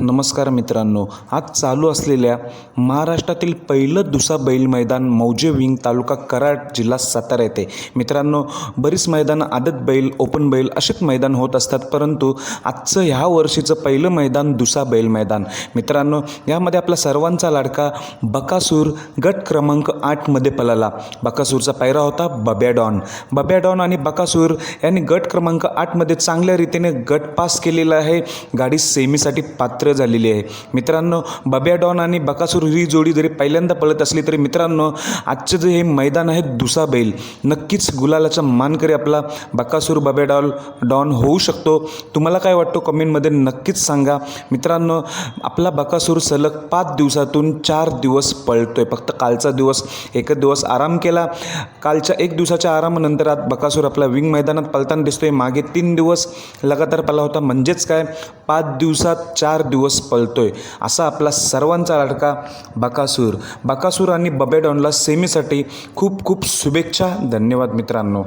नमस्कार मित्रांनो आज चालू असलेल्या महाराष्ट्रातील पहिलं दुसा बैल मैदान मौजे विंग तालुका कराड जिल्हा सातारा येथे. मित्रांनो बरीच मैदानं आदत बैल ओपन बैल असेच मैदान होत असतात परंतु आजचं ह्या वर्षीचं पहिलं मैदान दुसा बैल मैदान. मित्रांनो यामध्ये आपला सर्वांचा लाडका बकासूर गट क्रमांक आठमध्ये पलाला बकासूरचा पायरा होता बब्या डॉन. बब्या डॉन आणि बकासूर यांनी गट क्रमांक आठमध्ये चांगल्या रीतीने गट पास केलेला आहे. गाडी सेमीसाठी पात्र झालेली आहे. मित्रांनो बब्या डॉन आणि बकासूर ही जोडी जरी पहिल्यांदा पळत असली तरी मित्रांनो आजचं जे हे मैदान आहे दुसा बैल. नक्कीच गुलालाचा मानकरी आपला बकासूर बब्या डॉल डॉन होऊ शकतो. तुम्हाला काय वाटतो कमेंटमध्ये नक्कीच सांगा. मित्रांनो आपला बकासूर सलग पाच दिवसातून चार दिवस पळतोय. फक्त कालचा दिवस एकच दिवस आराम केला. कालच्या एक दिवसाच्या आरामानंतर आज बकासूर आपला विंग मैदानात पळताना दिसतोय. मागे तीन दिवस लगातार पला होता. म्हणजेच काय? पाच दिवसात चार दिवस दिवस पळतोय असा आपला सर्वांचा लाडका बकासूर. बकासूर आणि बबेडॉनला सेमीसाठी खूप खूप शुभेच्छा. धन्यवाद मित्रांनो.